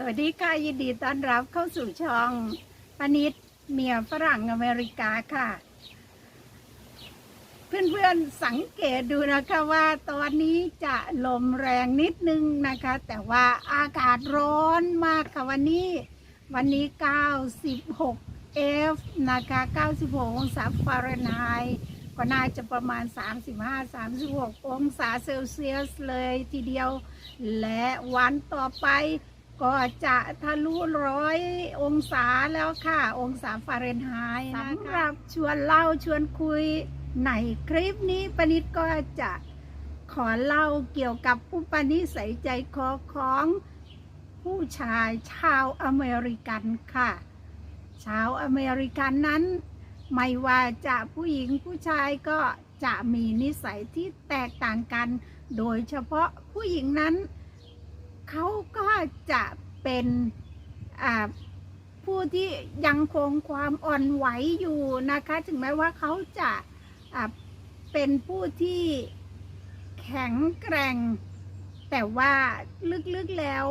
สวัสดีค่ะ ยินดีต้อนรับเข้าสู่ช่องปนิดเมียฝรั่งอเมริกาค่ะ เพื่อนๆสังเกตดูนะคะว่าตอนนี้จะลมแรงนิดนึงนะคะ แต่ว่าอากาศร้อนมากค่ะวันนี้ วันนี้ 96 F นะคะ 96 องศาฟาเรนไฮต์ก็น่าจะประมาณ 35-36 องศาเซลเซียสเลยทีเดียว และวันต่อไป ก็จะทะลุร้อยองศาแล้วค่ะ องศาฟาเรนไฮต์นะคะสำหรับชวนเล่าชวนคุยในคลิปนี้ปนิดก็จะขอเล่าเกี่ยวกับผู้ปนิสัยใจคอของผู้ชายชาวอเมริกันค่ะ ชาวอเมริกันนั้น ไม่ว่าจะผู้หญิงผู้ชายก็จะมีนิสัยที่แตกต่างกัน โดยเฉพาะผู้หญิงนั้น เขาก็จะเป็นผู้ที่ยังคงความอ่อนไหวอยู่นะคะ ถึงแม้ว่าเขาจะเป็นผู้ที่แข็งแกร่ง แต่ว่าลึกๆแล้ว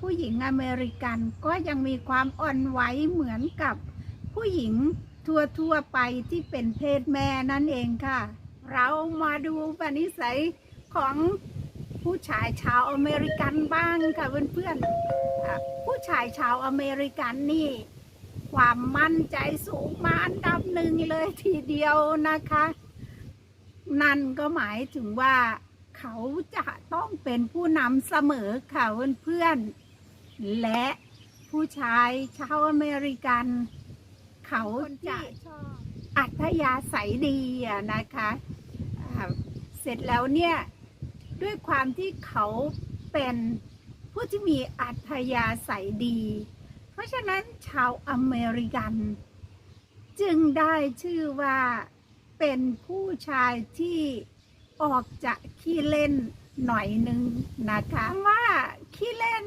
ผู้หญิงอเมริกันก็ยังมีความอ่อนไหวเหมือนกับผู้หญิงทั่วๆไปที่เป็นเพศแม่นั่นเองค่ะ เรามาดูปณิสัยของ ผู้ชายชาวอเมริกันบ้างค่ะเพื่อนๆอะผู้ชายชาวอเมริกันนี่ ความมั่นใจสูงมาอันดับหนึ่งเลยทีเดียวนะคะ นั่นก็หมายถึงว่าเขาจะต้องเป็นผู้นำเสมอค่ะเพื่อนๆและผู้ชายชาวอเมริกัน เขาจะอัธยาศัยดีอะนะคะอ่าเสร็จแล้วเนี่ย ด้วยความที่เขาเป็นผู้ที่มีอัธยาศัยดี เพราะฉะนั้นชาวอเมริกัน จึงได้ชื่อว่าเป็นผู้ชายที่ออกจะขี้เล่นหน่อยหนึ่งนะคะว่าขี้เล่น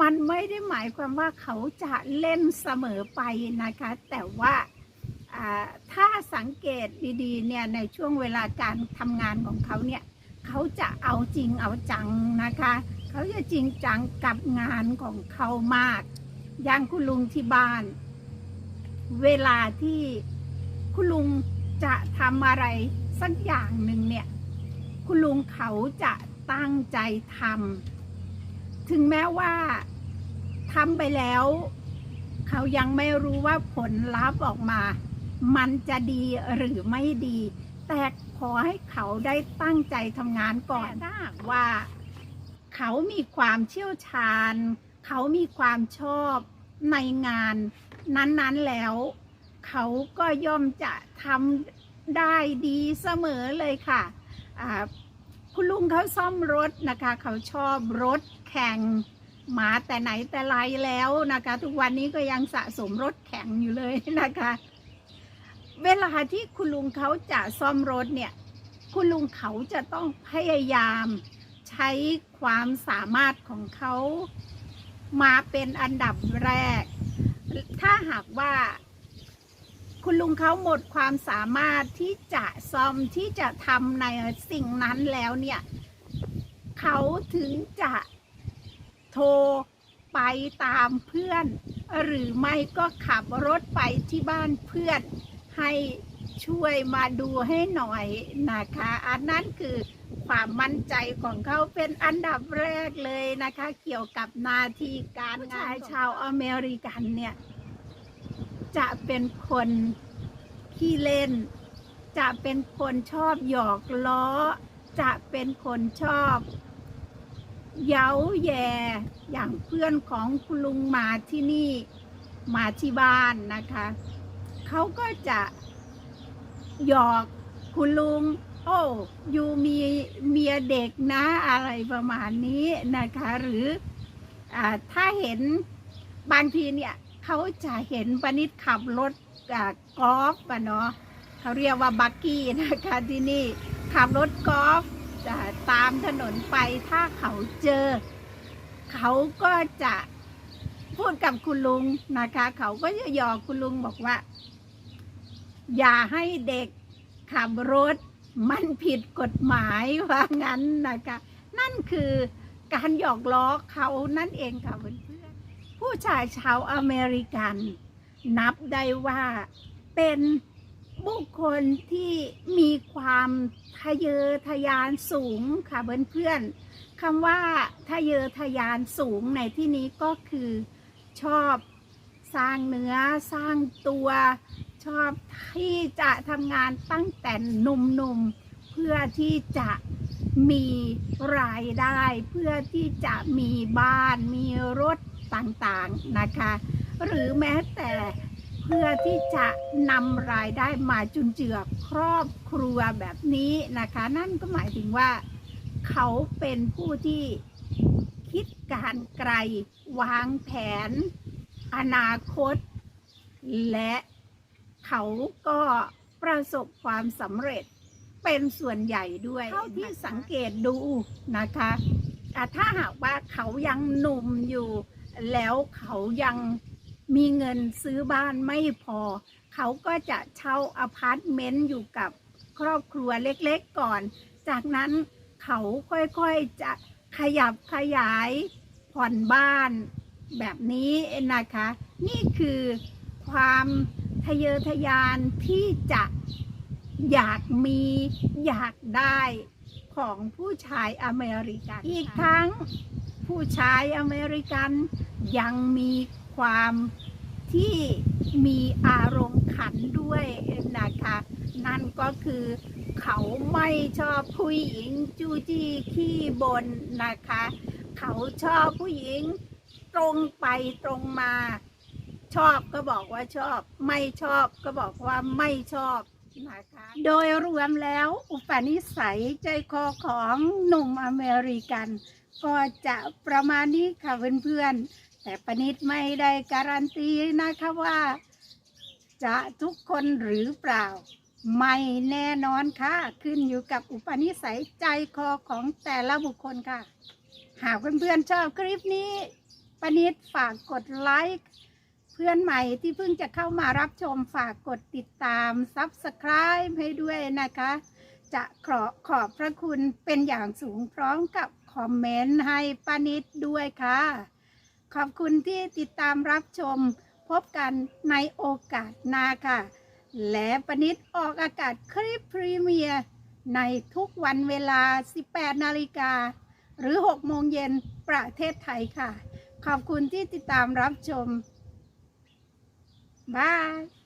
มันไม่ได้หมายความว่าเขาจะเล่นเสมอไปนะคะ แต่ว่าอ่าถ้าสังเกตดีๆเนี่ยในช่วงเวลาการทำงานของเขาเนี่ย เขาจะเอาจริงเอาจังนะคะ เขาจะจริงจังกับงานของเขามาก อย่างคุณลุงที่บ้าน เวลาที่คุณลุงจะทำอะไรสักอย่างหนึ่งเนี่ย คุณลุงเขาจะตั้งใจทำถึงแม้ว่าทำไปแล้ว เขายังไม่รู้ว่าผลลัพธ์ออกมา มันจะดีหรือไม่ดี แต่ขอให้เขาได้ตั้งใจทำงานก่อนถ้าว่าเขามีความเชี่ยวชาญ เขามีความชอบในงานนั้นๆแล้ว เขาก็ย่อมจะทำได้ดีเสมอเลยค่ะคุณลุงเขาซ่อมรถนะคะ เขาชอบรถแข่งมาแต่ไหนแต่ไรแล้วนะคะ ทุกวันนี้ก็ยังสะสมรถแข่งอยู่เลยนะคะ เวลาที่คุณลุงเขาจะซ่อมรถเนี่ย คุณลุงเขาจะต้องพยายามใช้ความสามารถของเขามาเป็นอันดับแรก ถ้าหากว่า คุณลุงเขาหมดความสามารถที่จะซ่อมที่จะทำในสิ่งนั้นแล้วเนี่ย เขาถึงจะโทรไปตามเพื่อน หรือไม่ก็ขับรถไปที่บ้านเพื่อน ให้ช่วยมาดูให้หน่อยนะคะ อันนั้นคือความมั่นใจของเขาเป็นอันดับแรกเลยนะคะ เกี่ยวกับหน้าที่การงานชาวอเมริกันเนี่ย จะเป็นคนขี้เล่น จะเป็นคนชอบหยอกล้อ จะเป็นคนชอบเย้าแย่อย่างเพื่อนของคุณลุงมาที่นี่มาที่บ้านนะคะ เขาก็จะหยอกคุณลุง โอ้ยูมีเมียเด็กนะอะไรประมาณนี้นะคะ หรืออถ้าเห็นบางทีเนี่ยเขาจะเห็นปนิดขับรถกอล์ฟอะเนาะเขาเรียกว่าบักกี้นะคะที่นี่ขับรถกอล์ฟตามถนนไปถ้าเขาเจอ เขาก็จะพูดกับคุณลุงนะคะ เขาก็จะหยอกคุณลุงบอกว่า อย่าให้เด็กขับรถ มันผิดกฎหมายว่างั้นนะคะ นั่นคือการหยอกล้อเขานั่นเองค่ะเพื่อนๆผู้ชายชาวอเมริกัน นับได้ว่าเป็นบุคคลที่มีความทะเยอทะยานสูงค่ะเพื่อนๆคำว่าทะเยอทะยานสูงในที่นี้ก็คือชอบสร้างเนื้อสร้างตัว ชอบที่จะทำงานตั้งแต่หนุ่มๆ เพื่อที่จะมีรายได้ เพื่อที่จะมีบ้านมีรถต่างๆนะคะ หรือแม้แต่เพื่อที่จะนำรายได้มาจุนเจือครอบครัวแบบนี้นะคะ นั่นก็หมายถึงว่า เขาเป็นผู้ที่คิดการไกลวางแผน อนาคต และ เขาก็ประสบความสำเร็จเป็นส่วนใหญ่ด้วยเท่าที่สังเกตดูนะคะอะถ้าหากว่าเขายังหนุ่มอยู่ แล้วเขายังมีเงินซื้อบ้านไม่พอ เขาก็จะเช่าอพาร์ตเมนต์อยู่กับครอบครัวเล็กๆก่อน จากนั้นเขาค่อยๆจะขยับขยายผ่อนบ้านแบบนี้นะคะ นี่คือความ ทะเยอทะยานที่จะอยากมีอยากได้ของผู้ชายอเมริกัน อีกทั้งผู้ชายอเมริกันยังมีความที่มีอารมณ์ขันด้วยนะคะ นั่นก็คือเขาไม่ชอบผู้หญิงจูจี้ขี้บนนะคะ เขาชอบผู้หญิงตรงไปตรงมา ชอบก็บอกว่าชอบ ไม่ชอบก็บอกว่าไม่ชอบนะคะโดยรวมแล้วอุปนิสัยใจคอของหนุ่มอเมริกัน ก็จะประมาณนี้ค่ะเพื่อนๆแต่ปนิดไม่ได้การันตีนะคะว่า จะทุกคนหรือเปล่า ไม่แน่นอนค่ะ ขึ้นอยู่กับอุปนิสัยใจคอของแต่ละบุคคลค่ะ หากเพื่อนๆชอบคลิปนี้ปนิดฝากกดไลค์เพื่อนใหม่ที่เพิ่งจะเข้ามารับชมฝากกดติดตาม Subscribe ให้ด้วยนะคะ จะขอขอบพระคุณเป็นอย่างสูงพร้อมกับคอมเมนต์ให้ปานิดด้วยค่ะ ขอบคุณที่ติดตามรับชมพบกันในโอกาสหน้าค่ะ และปานิดออกอากาศคลิปพรีเมียร์ในทุกวันเวลา 18 นาฬิกา หรือ 6 โมงเย็นประเทศไทยค่ะ ขอบคุณที่ติดตามรับชม บาย